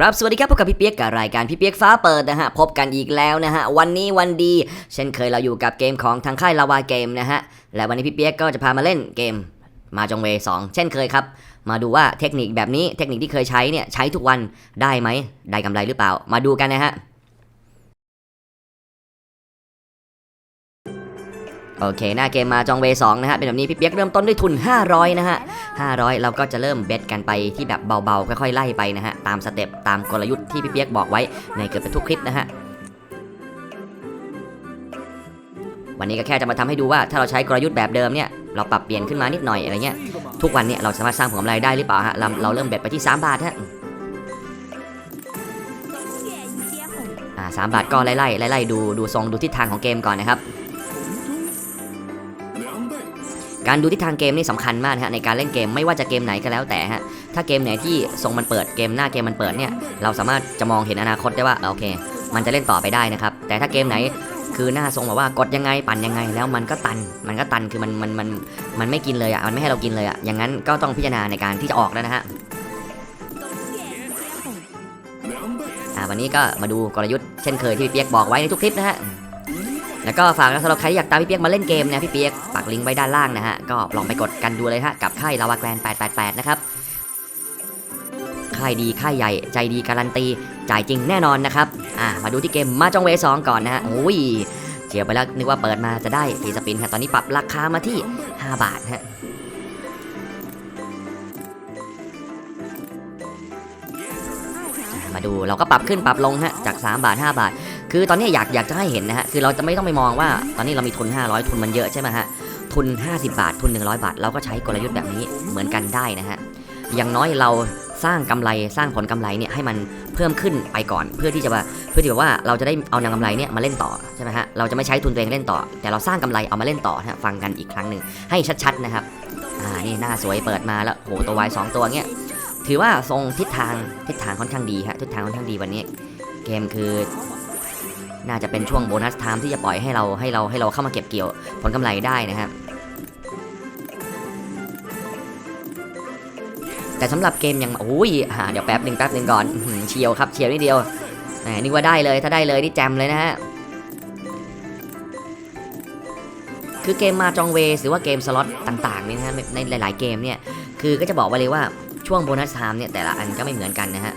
ครับ สวัสดีครับพบกับพี่เปียกกับรายการพี่เปียกฟ้าเปิดนะฮะ พบกันอีกแล้วนะฮะ วันนี้วันดี เช่นเคยเราอยู่กับเกมของทางค่ายลาวาเกมนะฮะ และวันนี้พี่เปียกก็จะพามาเล่นเกมมาจงเวสองเช่นเคยครับ มาดูว่าเทคนิคแบบนี้เทคนิคที่เคยใช้เนี่ยใช้ทุกวันได้ไหมได้กำไรหรือเปล่า มาดูกันนะฮะ โอเค หน้าเกมมาจองเวสองนะฮะ เป็นแบบนี้พี่เปียกเริ่มต้นด้วยทุน 500 นะฮะ 500 เราก็จะเริ่มเบสกันไปที่แบบเบาๆ ค่อยๆ ไล่ไปนะฮะ ตามสเต็ปตามกลยุทธ์ที่พี่เปียกบอกไว้ในเกือบทุกคลิปนะฮะวันนี้ก็แค่จะมาทำให้ดูว่าถ้าเราใช้กลยุทธ์แบบเดิมเนี่ยเราปรับเปลี่ยนขึ้นมานิดหน่อยอะไรเงี้ยทุกวันเนี่ยเราสามารถสร้างผลกำไรได้หรือเปล่าฮะเราเราเริ่มเบสไปที่ 3 บาทฮะอ่าสามบาทก็ไล่ไล่ไล่ไล่ดูดูทรงดูทิศทางของเกมก่อนนะครับ การดูทิศทางเกมนี่สำคัญมากฮะในการเล่นเกมไม่ว่าจะเกมไหนก็แล้วแต่ฮะถ้าเกมไหนที่ทรงมันเปิดเกมหน้าเกมมันเปิดเนี่ยเราสามารถจะมองเห็นอนาคตได้ว่าโอเค มันจะเล่นต่อไปได้นะครับแต่ถ้าเกมไหนคือหน้าทรงแบบว่ากดยังไงปั่นยังไงแล้วมันก็ตัน มันก็ตันคือมันมันมันมันไม่กินเลยอะมันไม่ให้เรากินเลยอะอย่างนั้นก็ต้องพิจารณาในการที่จะออกแล้วนะฮะอ่าวันนี้ก็มาดูกลยุทธ์เช่นเคยที่พี่เปียกบอกไว้ในทุกคลิปนะฮะ แล้วก็ฝากนะสำหรับใครที่อยากตามพี่เปียกมาเล่นเกมนะพี่เปียกปักลิงก์ไว้ด้านล่างนะฮะก็ลองไปกดกันดูเลยฮะกับค่ายลาวาแกรน888 นะครับค่ายดีค่ายใหญ่ใจดีการันตีจ่ายจริงแน่นอนนะครับอ่ามาดูที่เกมมาจองเวสองก่อนนะฮะโอ้ยเจียวไปแล้วนึกว่าเปิดมาจะได้ฟรีสปินฮะตอนนี้ปรับราคามาที่ 5 บาทฮะมาดูเราก็ปรับขึ้นปรับลงฮะจาก 3 บาท 5 บาท คือตอนนี้อยากอยากจะให้เห็นนะฮะคือเราจะไม่ต้องไปมองว่า ตอนนี้เรามีทุน 500 ทุนมันเยอะใช่ไหมฮะทุน 50 บาททุน 100 บาท เราก็ใช้กลยุทธ์แบบนี้เหมือนกันได้นะฮะอย่างน้อยเราสร้างกำไรสร้างผลกำไรเนี่ยให้มันเพิ่มขึ้นไปก่อน เพื่อที่จะว่าเพื่อที่แบบว่าเราจะได้เอานางกำไรเนี่ยมาเล่นต่อใช่ไหมฮะเราจะไม่ใช้ทุนตัวเองเล่นต่อ แต่เราสร้างกำไรเอามาเล่นต่อนะฮะฟังกันอีกครั้งหนึ่งให้ชัดๆนะครับอ่านี่หน้าสวยเปิดมาแล้วโหตัววายสองตัวเงี้ยถือว่าทรงทิศทางทิศทางค่อนข้างดีฮะทิศทางค่อนข้างดีวันนี้ เกมคือ น่าจะเป็นช่วงโบนัสไทม์ที่จะปล่อยให้เราให้เราให้เราเข้ามาเก็บเกี่ยวผลกำไรได้นะครับแต่สำหรับเกมยังโอ้ยเดี๋ยวแป๊บหนึ่งแป๊บหนึ่งก่อนเชียวครับเชียวนิดเดียวแหมนึกว่าได้เลยถ้าได้เลยนี่แจมเลยนะฮะคือเกมมาจองเวหรือว่าเกมสล็อตต่างๆนี่นะฮะในหลาย ๆ เกมเนี่ยคือก็จะบอกไว้เลยว่าช่วงโบนัสไทม์เนี่ยแต่ละอันก็ไม่เหมือนกันนะฮะ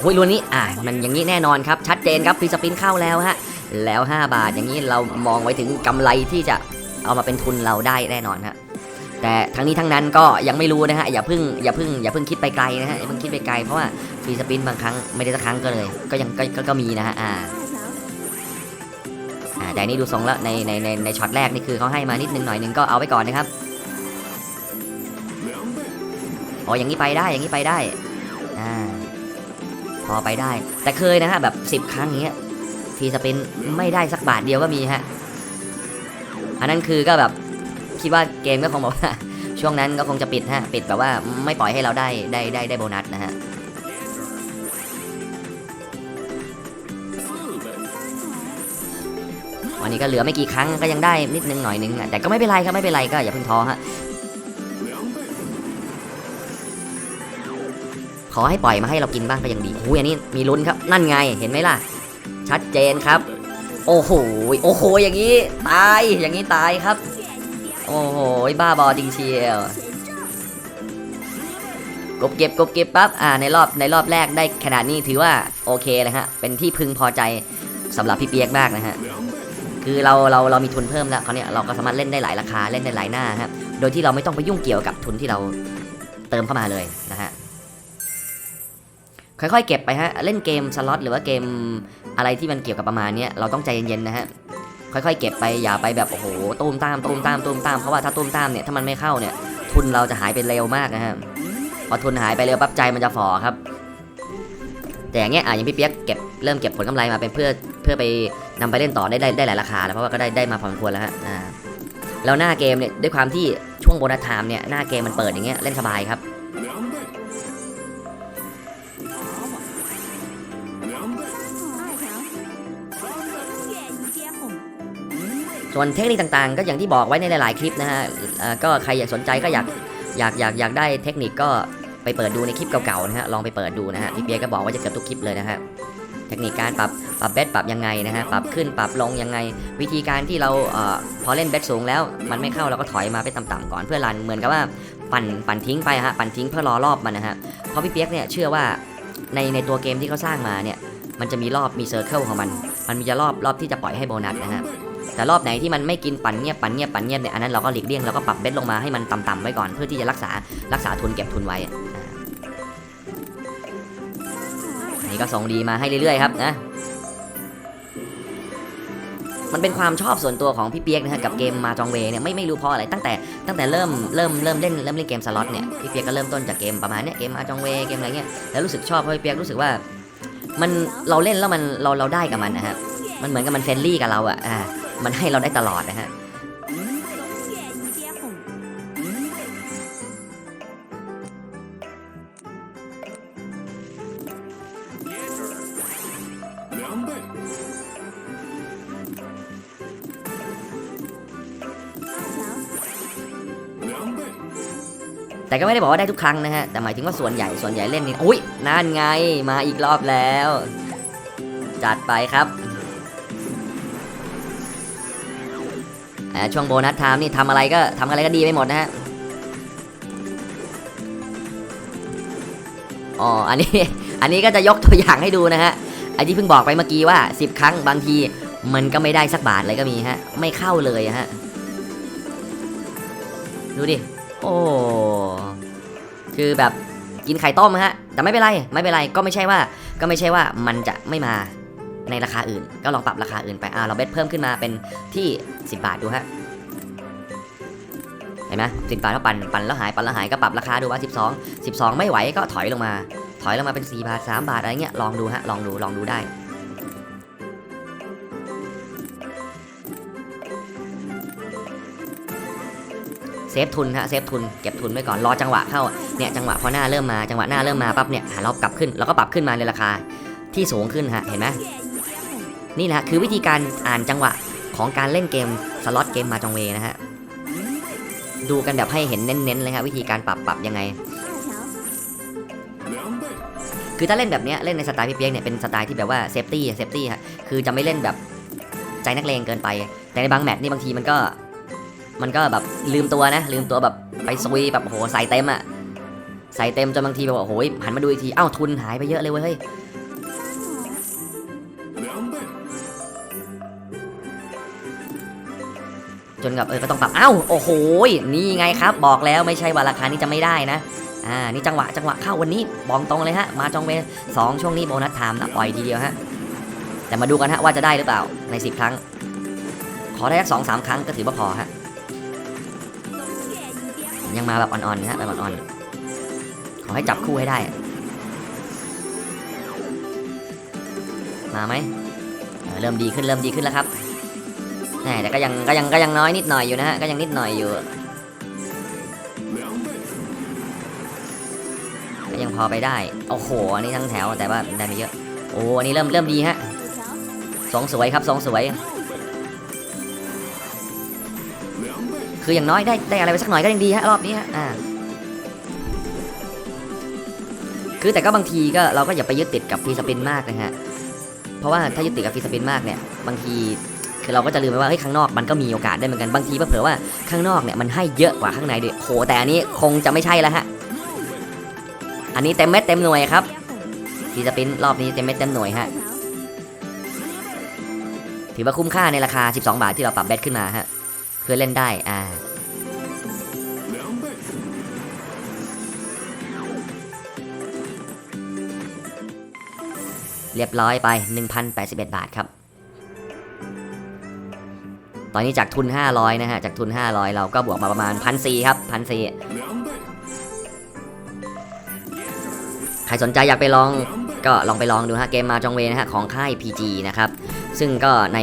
โอ้ยรวนนี้อะมันอย่างนี้แน่นอนครับ ชัดเจนครับฟรีสปินเข้าแล้วฮะ แล้ว 5 บาทอย่างนี้เรามองไว้ถึงกำไรที่จะเอามาเป็นทุนเราได้แน่นอนฮะแต่ทั้งนี้ทั้งนั้นก็ยังไม่รู้นะฮะอย่าเพึ่งอย่าเพึ่งอย่าเพึ่งคิดไปไกลนะฮะอย่าเพึ่งคิดไปไกลเพราะว่าฟรีสปินบางครั้งไม่ได้สักครั้งก็เลย ก็ยังก็ก็ก็มีนะฮะอ่าอ่าแต่นนี่ดูทรงแล้วในในในในช็อตแรกนี่คือเขาให้มานิดนึงหน่อยนึงก็เอาไว้ก่อนนะครับอ๋ออย่างนี้ไปได้อย่างนี้ไปได้อ่า พอไปได้ แต่เคยนะฮะแบบ 10 ครั้งอย่างเงี้ยฟรีสปินไม่ได้สักบาทเดียวก็มีฮะ อันนั้นคือก็แบบคิดว่าเกมก็คงบอกว่า ช่วงนั้นก็คงจะปิดฮะ ปิดแบบว่าไม่ปล่อยให้เราได้ได้ได้ได้โบนัสนะฮะวันนี้ก็เหลือไม่กี่ครั้งก็ยังได้นิดนึงหน่อยนึงแต่ก็ไม่เป็นไรครับไม่เป็นไรก็อย่าเพิ่งท้อฮะ ขอให้ปล่อยมาให้เรากินบ้างก็ยังดีโอ้ยอันนี้มีลุ้นครับ นั่นไงเห็นไหมล่ะ ชัดเจนครับ โอ้โหโอ้โหอย่างนี้ตายอย่างนี้ตายครับ โอ้โหบ้าบอจริงเชียวกบเก็บกบเก็บปั๊บอ่าในรอบในรอบแรกได้ขนาดนี้ถือว่าโอเคเลยฮะเป็นที่พึงพอใจสำหรับพี่เปียกมากนะฮะคือเราเราเรามีทุนเพิ่มแล้วเขาวเนี่ยเราก็สามารถเล่นได้หลายราคาเล่นได้หลายหน้าครับโดยที่เราไม่ต้องไปยุ่งเกี่ยวกับทุนที่เราเติมเข้ามาเลย ค่อยๆ เก็บไปฮะ เล่นเกมสล็อตหรือว่าเกมอะไรที่มันเกี่ยวกับประมาณนี้เราต้องใจเย็นๆนะฮะ ค่อยๆ เก็บไปอย่าไปแบบโอ้โหตูมตามตูมตามตูมตามเพราะว่าถ้าตูมตามเนี่ยถ้ามันไม่เข้าเนี่ย ทุนเราจะหายไปเร็วมากนะฮะ พอทุนหายไปเร็วปั๊บใจมันจะฝ่อครับ แต่อย่างเงี้ยอะอย่างพี่เปียกเก็บเริ่มเก็บผลกำไรมาเป็นเพื่อเพื่อไปนำไปเล่นต่อได้ได้ได้หลายราคาแล้วเพราะว่าก็ได้ได้มาพอสมควรแล้วฮะอ่าแล้วหน้าเกมเนี่ยด้วยความที่ช่วงโบนัสไทม์เนี่ยหน้าเกมมันเปิดอย่างเงี้ยเล่นสบายครับ ส่วนเทคนิคต่างๆ ก็อย่างที่บอกไว้ในหลาย ๆ คลิปนะฮะก็ใครอยากสนใจก็อยากอยากอยากอยากได้เทคนิคก็ไปเปิดดูในคลิปเก่าๆนะฮะลองไปเปิดดูนะฮะพี่เปียกก็บอกว่าจะเกือบทุกคลิปเลยนะฮะเทคนิคการปรับปรับเบสปรับยังไงนะฮะปรับขึ้นปรับลงยังไง วิธีการที่เราเอ่อพอเล่นเบสสูงแล้ว มันไม่เข้าเราก็ถอยมาไปต่ำๆก่อนเพื่อรันเหมือนกับว่าปั่นปั่นทิ้งไปฮะปั่นทิ้งเพื่อรอรอบมันนะฮะเพราะพี่เปียกเนี่ยเชื่อว่าในในตัวเกมที่เขาสร้างมาเนี่ยมันจะมีรอบมีเซอร์เคิลของมัน มันมีจะรอบรอบที่จะปล่อยให้โบนัสนะฮะ แต่รอบไหนที่มันไม่กินปั่นเงียบปั่นเงียบปั่นเงียบเนี่ยอันนั้นเราก็หลีกเลี่ยงแล้วก็ปรับเบสลงมาให้มันต่ำๆไว้ก่อนเพื่อที่จะรักษารักษาทุนเก็บทุนไว้อันนี้ก็ส่งดีมาให้เรื่อยๆครับนะมันเป็นความชอบส่วนตัวของพี่เปียกนะฮะกับเกมมาจองเวเนี่ยไม่ไม่รู้เพราะอะไรตั้งแต่ตั้งแต่เริ่มเริ่มเริ่มเล่นเริ่มเล่นเกมสล็อตเนี่ยพี่เปียกก็เริ่มต้นจากเกมประมาณเนี้ยเกมมาจองเวเกมอะไรเงี้ยแล้วรู้สึกชอบเพราะพี่เปียกรู้สึกว่า มันเราเล่นแล้วมันเราเราได้กับมันนะฮะมันเหมือนกับมันเฟรนลี่กับเราอะอ่า มันให้เราได้ตลอดนะฮะแต่ก็ไม่ได้บอกว่าได้ทุกครั้งนะฮะ แต่หมายถึงว่าส่วนใหญ่ส่วนใหญ่เล่นนี่อุ้ยนั่นไงมาอีกรอบแล้ว จัดไปครับ ช่วงโบนัสไทม์นี่ทำอะไรก็ทำอะไรก็ดีไปหมดนะฮะอ๋ออันนี้อันนี้ก็จะยกตัวอย่างให้ดูนะฮะไอที่เพิ่งบอกไปเมื่อกี้ว่า 10 ครั้งบางทีมันก็ไม่ได้สักบาทเลยก็มีฮะ ไม่เข้าเลยฮะ ดูดิ โอ้ คือแบบกินไข่ต้มฮะ แต่ไม่เป็นไร ไม่เป็นไร ก็ไม่ใช่ว่า ก็ไม่ใช่ว่ามันจะไม่มา ในราคาอื่น ก็ลองปรับราคาอื่นไปอ่าเราเบสเพิ่มขึ้นมาเป็นที่ 10 บาทดูฮะเห็นไหมสิบาทแล้วปั่นปั่นแล้วหายปั่นแล้วหายก็ปรับราคาดูว่า 12 12 ไม่ไหวก็ถอยลงมา ถอยลงมาเป็น 4 บาท 3 บาทอะไรเงี้ยลองดูฮะลองดูลองดูได้เซฟทุนฮะเซฟทุนเก็บทุนไว้ก่อนรอจังหวะเข้าเนี่ยจังหวะพอหน้าเริ่มมาจังหวะหน้าเริ่มมาปั๊บเนี่ยหาเรากลับขึ้นแล้วก็ปรับขึ้นมาในราคาที่สูงขึ้นฮะเห็นไหม นี่แหละคือวิธีการอ่านจังหวะของการเล่นเกมสล็อตเกมมาจองเวนะฮะ ดูกันแบบให้เห็นเน้นๆเลยครับวิธีการปรับปรับยังไง คือถ้าเล่นแบบนี้เล่นในสไตล์พี่เปียกเนี่ยเป็นสไตล์ที่แบบว่าเซฟตี้เซฟตี้ฮะคือจะไม่เล่นแบบใจนักเลงเกินไป แต่ในบางแมตช์นี่บางทีมันก็ มันก็แบบลืมตัวนะ ลืมตัวแบบไปซุยแบบโอ้โหใส่เต็มอะใส่เต็มจนบางทีแบบโอ้โหหันมาดูอีกทีเอ้าทุนหายไปเยอะเลยเว้ย นกับเออก็ต้องปรับเอ้าโอ้โหนี่ไงครับ บอกแล้วไม่ใช่ว่าราคานี้จะไม่ได้นะอ่านี่จังหวะจังหวะเข้าวันนี้บอกตรงเลยฮะมาจองเวสองช่วงนี้โบนัสไทม์นะปล่อยทีเดียวฮะแต่มาดูกันฮะว่าจะได้หรือเปล่าในสิบครั้ง ขอได้สักสองสามครั้งก็ถือว่าพอฮะยังมาแบบอ่อนๆฮะแบบอ่อนๆขอให้จับคู่ให้ได้ มาไหมเเริ่มดีขึ้นเริ่มดีขึ้นแล้วครับ แหมแต่ก็ยังก็ยังก็ยังน้อยนิดหน่อยอยู่นะฮะก็ยังนิดหน่อยอยู่ก็ยังพอไปได้โอ้โหอันนี้ทั้งแถวแต่ว่าได้ไม่เยอะโอ้อันนี้เริ่มเริ่มดีฮะสองสวยครับสองสวย คืออย่างน้อยได้ได้อะไรไปสักหน่อยก็ยังดีฮะรอบนี้ฮะอ่าคือแต่ก็บางทีก็เราก็อย่าไปยึดติดกับฟีสปินมากนะฮะเพราะว่าถ้ายึดติดกับฟีสปินมากเนี่ยบางที คือเราก็จะลืมไปว่าเฮ้ยข้างนอกมันก็มีโอกาสได้เหมือนกันบางทีเผื่อว่าข้างนอกเนี่ยมันให้เยอะกว่าข้างในด้วยโหแต่อันนี้คงจะไม่ใช่แล้วฮะอันนี้เต็มเม็ดเต็มหน่วยครับฟีสปินรอบนี้เต็มเม็ดเต็มหน่วยฮะถือว่าคุ้มค่าในราคา 12 บาทที่เราปรับเบสขึ้นมาฮะเพื่อเล่นได้อ่าเรียบร้อยไป 1,081 บาทครับ ตอนนี้จากทุน 500 นะฮะ จากทุน 500 เราก็บวกมาประมาณ1,400ครับ1,400ใครสนใจอยากไปลองก็ลองไปลองดูฮะ เกมมาจองเวนะฮะ ของค่าย PG นะครับ ซึ่งก็ใน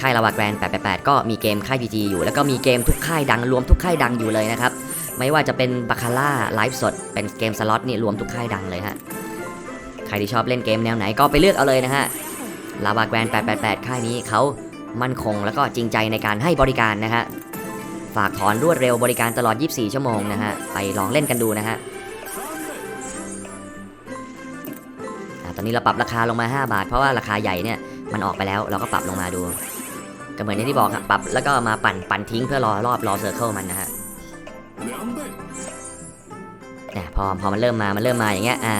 ค่ายลาวาแกรน888 ก็มีเกมค่าย PG อยู่ แล้วก็มีเกมทุกค่ายดังรวมทุกค่ายดังอยู่เลยนะครับ ไม่ว่าจะเป็นบาคาร่าไลฟ์สด เป็นเกมสล็อตนี่รวมทุกค่ายดังเลยฮะ ใครที่ชอบเล่นเกมแนวไหนก็ไปเลือกเอาเลยนะฮะลาวาแกรน888 ค่ายนี้เขา มั่นคงแล้วก็จริงใจในการให้บริการนะฮะ ฝากถอนรวดเร็วบริการตลอด 24 ชั่วโมงนะฮะ ไปลองเล่นกันดูนะฮะตอนนี้เราปรับราคาลงมา 5 บาท เพราะว่าราคาใหญ่เนี่ยมันออกไปแล้วเราก็ปรับลงมาดู ก็เหมือนอย่ที่บอกครับปรับแล้วก็มาปั่นปั่นทิ้งเพื่อรอรอบรอเซอร์เคิลมันนะฮะเนี่ยพอพอมันเริ่มมา มันเริ่มมาอย่างเงี้ย อ่า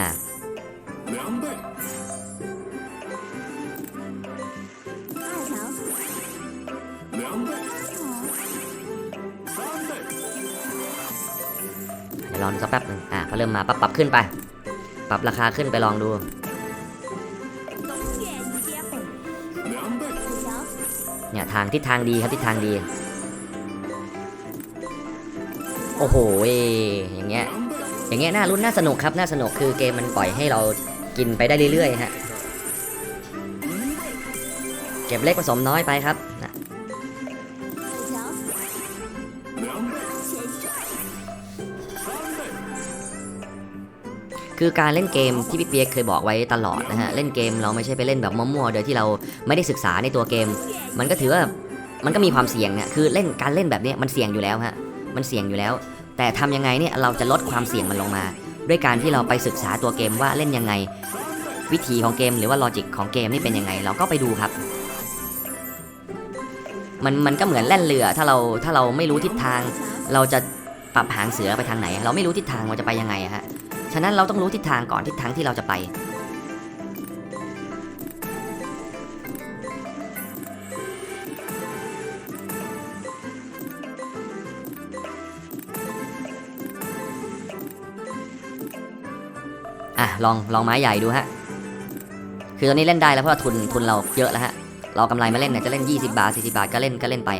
ลองดูสักแป๊บหนึงอะพอเริ่มมาปั๊บปรับขึ้นไป ปรับราคาขึ้นไปลองดูเนี่ยทางทิศทางดีครับทิศทางดี โอ้โหอย่างเงี้ยอย่างเงี้ยน่ารุ้นน่าสนุกครับน่าสนุกคือเกมมันปล่อยให้เรากินไปได้เรื่อยๆฮะเก็บเล็กผสมน้อยไปครับ คือการเล่นเกมที่พี่เปียกเคยบอกไว้ตลอดนะฮะ เล่นเกมเราไม่ใช่ไปเล่นแบบมั่วๆโดยที่เราไม่ได้ศึกษาในตัวเกม มันก็ถือว่ามันก็มีความเสี่ยงเนี่ยคือเล่นการเล่นแบบนี้มันเสี่ยงอยู่แล้วฮะ มันเสี่ยงอยู่แล้ว แต่ทำยังไงเนี่ยเราจะลดความเสี่ยงมันลงมา ด้วยการที่เราไปศึกษาตัวเกมว่าเล่นยังไง วิธีของเกมหรือว่าลอจิกของเกมนี่เป็นยังไง เราก็ไปดูครับ มันมันก็เหมือนแล่นเรือถ้าเราถ้าเราไม่รู้ทิศทาง เราจะปรับหางเสือไปทางไหน เราไม่รู้ทิศทางเราจะไปยังไงอะฮะ ฉะนั้นเราต้องรู้ทิศทางก่อนทิศทางที่เราจะไป อะลองลองไม้ใหญ่ดูฮะ คือตอนนี้เล่นได้แล้วเพราะว่าทุนทุนเราเยอะแล้วฮะเรากำไรมาเล่นเนี่ยจะเล่น 20 บาท 40 บาทก็เล่นก็เล่นไป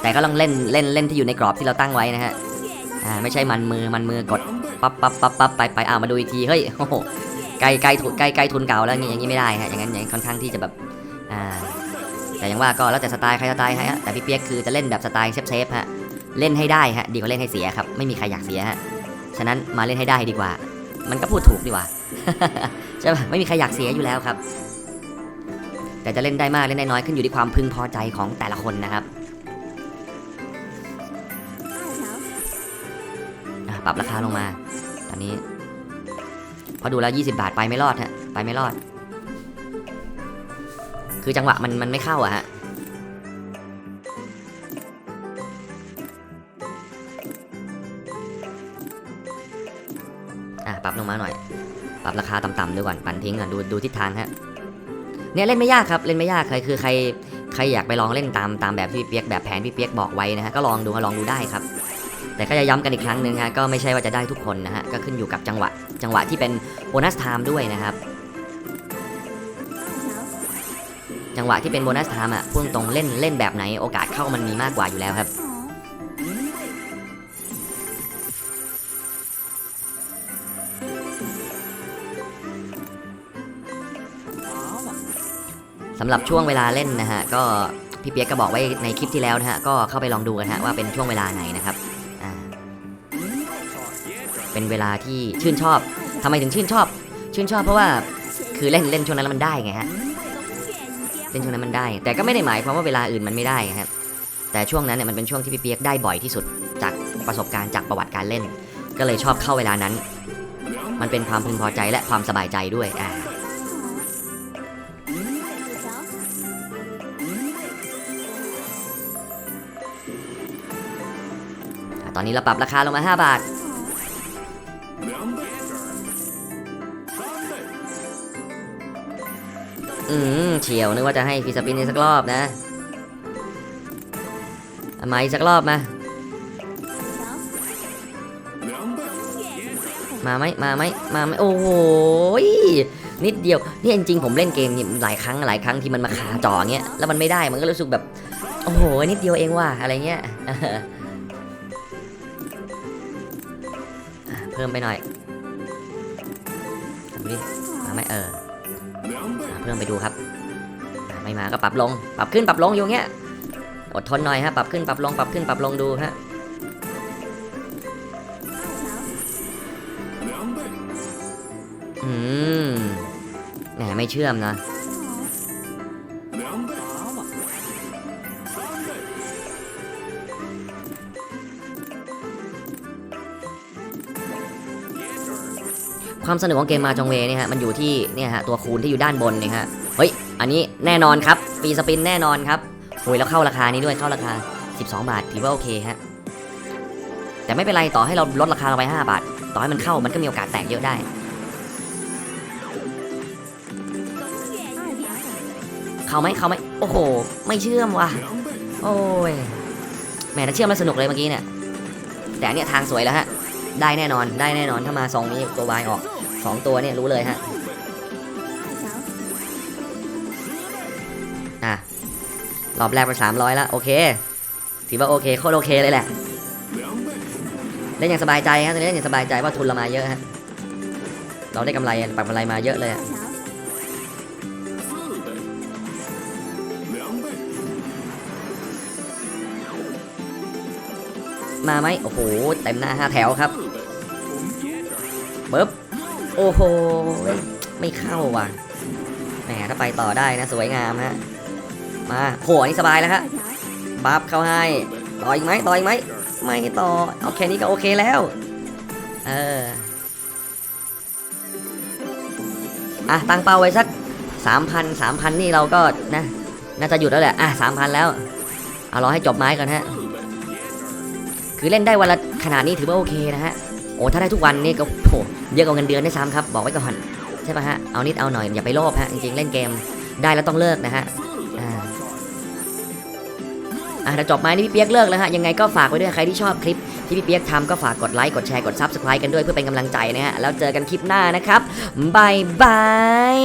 แต่ก็ต้องเล่นเล่นเล่นที่อยู่ในกรอบที่เราตั้งไว้นะฮะ อ่าไม่ใช่มันมือมันมือกด ปั๊บปั๊บปั๊บปั๊บไปไปอ่ามาดูอีกทีเฮ้ยโอ้โหใกล้ใกล้ทุนใกล้ใกล้ทุนเก่าแล้วอย่างงี้อย่างงี้ไม่ได้ฮะอย่างนั้นอย่างนั้ค่อนข้างที่จะแบบอ่าแต่ย่างว่าก็แล้วแต่สไตล์ใครสไตล์ใครฮะแต่พี่เปียกคือจะเล่นแบบสไตล์เซฟเซฟฮะเล่นให้ได้ฮะดีกว่าเล่นให้เสียครับไม่มีใครอยากเสียฮะฉะนั้นมาเล่นให้ได้ดีกว่า มันก็พูดถูกดีกว่าใช่ป่ะไม่มีใครอยากเสียอยู่แล้วครับ แต่จะเล่นได้มากเล่นได้น้อยขึ้นอยู่ที่ความพึงพอใจของแต่ละคนนะครับปรับราคาลงมา อนนี้ พอดูแล้ว 20 บาทไปไม่รอดฮะ ไปไม่รอด คือจังหวะมันมันไม่เข้าอะฮะอะปรับลงมาหน่อย ปรับราคาต่ำๆดูก่อน ปั่นทิ้งก่อนดูดูทิศทางฮะ เนี่ยเล่นไม่ยากครับ เล่นไม่ยากใครคือใครใครอยากไปลองเล่นตามตามแบบพี่เปียกแบบแผนพี่เปียกบอกไว้นะฮะก็ลองดูลองดูได้ครับ แต่ก็จะย้ำกันอีกครั้งหนึ่งฮะก็ไม่ใช่ว่าจะได้ทุกคนนะฮะก็ขึ้นอยู่กับจังหวะจังหวะที่เป็นโบนัสไทม์ด้วยนะครับจังหวะที่เป็นโบนัสไทม์อะพูดตรงเล่นเล่นแบบไหนโอกาสเข้ามันมีมากกว่าอยู่แล้วครับสำหรับช่วงเวลาเล่นนะฮะก็พี่เปียกก็บอกไว้ในคลิปที่แล้วนะฮะก็เข้าไปลองดูกันฮะว่าเป็นช่วงเวลาไหนนะครับ เป็นเวลาที่ชื่นชอบทำไมถึงชื่นชอบ ชื่นชอบเพราะว่าคือเล่นเล่นช่วงนั้นแล้วมันได้ไงฮะเล่นช่วงนั้นมันได้ แต่ก็ไม่ได้หมายความว่าเวลาอื่นมันไม่ได้ครับแต่ช่วงนั้นเนี่ยมันเป็นช่วงที่พี่เปียกได้บ่อยที่สุดจากประสบการณ์จากประวัติการเล่น ก็เลยชอบเข้าเวลานั้น มันเป็นความพึงพอใจและความสบายใจด้วยอ่าตอนนี้เราปรับราคาลงมา 5 บาท อืมเฉียวนึกว่าจะให้ฟีสปินอีกสักรอบนะมาอีกสักรอบมา มาไหมมาไหมมาไหมโอ้โหยนิดเดียวนี่จริงๆผมเล่นเกมนี่หลายครั้งหลายครั้งที่มันมาคาจออเงี้ยแล้วมันไม่ได้มันก็รู้สึกแบบโอ้โหนิดเดียวเองว่ะอะไรเงี้ยเพิ่มไปหน่อยดูดิมาไหมเออ เพิ่มไปดูครับไม่มาก็ปรับลง ปรับขึ้นปรับลงอยู่เงี้ย อดทนหน่อยฮะ ปรับขึ้นปรับลง ปรับขึ้นปรับลงดูฮะอืมแหมไม่เชื่อมนะ ความสนุกของเกมมาจองเวเนี่ยฮะมันอยู่ที่เนี่ยฮะตัวคูณที่อยู่ด้านบนเนี่ยฮะเฮ้ยอันนี้แน่นอนครับฟรีสปินแน่นอนครับโอ้ยแล้วเข้าราคานี้ด้วยเข้าราคา 12 บาทถือว่าโอเคฮะแต่ไม่เป็นไรต่อให้เราลดราคาลงไป 5 บาท ต่อให้มันเข้ามันก็มีโอกาสแตกเยอะได้เข้าไหมเข้าไหมโอ้โห ไม่เชื่อมว่ะโอ้ยแหมถ้าเชื่อมแล้วสนุกเลยเมื่อกี้เนี่ยแต่อันเนี่ยทางสวยแล้วฮะ ได้แน่นอนได้แน่นอนถ้ามาซองนี้ตัววายออกสองตัวเนี่ยรู้เลยฮะอะรอบแรกไปสามร้อยแล้วโอเคถือว่าโอเคโคตรโอเคเลยแหละเล่นอย่างสบายใจฮะตอนนี้เล่นอย่างสบายใจว่าทุนเรามาเยอะฮะเราได้กำไรปักกำไรมาเยอะเลยอะ มาไหมโอ้โหเต็มหน้าห้าแถวครับปึ๊บโอ้โหไม่เข้าว่ะแหมถ้าไปต่อได้นะสวยงามฮะมาโหอันนี้สบายแล้วฮะบัฟเข้าให้ต่ออีกไหมต่ออีกไหมไม่ต่อเอาแค่นี้ก็โอเคแล้วเอออะตั้งเป้าไว้สักสามพันสามพันนี่เราก็นะน่าจะหยุดแล้วแหละอะสามพันแล้วเอารอให้จบไม้ก่อนฮะ คือเล่นได้วันละขนาดนี้ถือว่าโอเคนะฮะ โอ้ถ้าได้ทุกวันนี่ก็โหเยอะกว่าเงินเดือนได้ซ้ำครับ บอกไว้ก่อนใช่ปะฮะ เอานิดเอาหน่อยอย่าไปโลภฮะ จริงๆ เล่นเกมได้แล้วต้องเลิกนะฮะอ่าอะจบไม้นี่พี่เปียกเลิกแล้วฮะ ยังไงก็ฝากไว้ด้วยใครที่ชอบคลิปที่พี่เปียกทำก็ฝากกดไลค์ กดแชร์ กด Subscribe กันด้วยเพื่อเป็นกำลังใจนะฮะ แล้วเจอกันคลิปหน้านะครับบายบาย